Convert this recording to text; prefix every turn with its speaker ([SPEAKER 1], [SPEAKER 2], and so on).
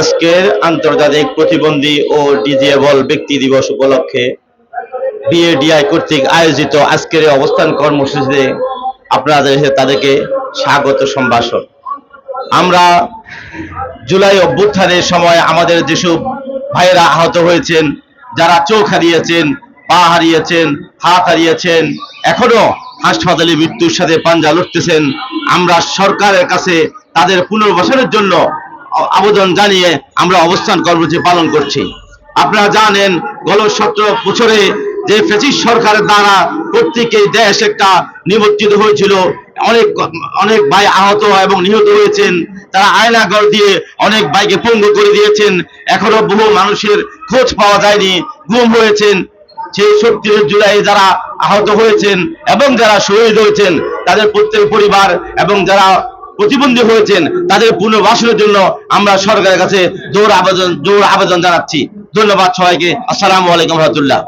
[SPEAKER 1] আজকের আন্তর্জাতিক প্রতিবন্ধী ও ডিজেবল ব্যক্তি দিবস উপলক্ষে বিএডিআই কর্তৃক আয়োজিত আজকের অবস্থান কর্মসূচিতে আপনাদের তাদেরকে স্বাগত সম্ভাষণ। আমরা জুলাই অভ্যুত্থানের সময় আমাদের যেসব ভাইয়েরা আহত হয়েছেন, যারা চোখ হারিয়েছেন, পা হারিয়েছেন, হাত হারিয়েছেন, এখনও হাসপাতালে মৃত্যুর সাথে পাঞ্জা লড়তেছেন, আমরা সরকারের কাছে তাদের পুনর্বাসনের জন্য আবেদন জানিয়ে আমরা অবস্থান কর্মসূচি পালন করছি। আপনারা জানেন গত সতেরো বছরে যে ফেসিস সরকারের দ্বারা কর্তৃক এই দেশ একটা নিমজ্জিত হয়েছিল। অনেক অনেক ভাই আহত এবং নিহত হয়েছেন। তারা আয়নাগর দিয়ে অনেক ভাইকে পঙ্গু করে দিয়েছেন। এখনও বহু মানুষের খোঁজ পাওয়া যায়নি, গুম হয়েছেন। সেই শক্তির জুলাই যারা আহত হয়েছেন এবং যারা শহীদ হয়েছেন, তাদের প্রত্যেক পরিবার এবং যারা প্রতিবন্ধী হয়েছেন, তাদের পুনর্বাসনের জন্য আমরা সরকারের কাছে জোর আবেদন জোর আবেদন জানাচ্ছি। ধন্যবাদ সবাইকে। আসসালামু আলাইকুম রহমতুল্লাহ।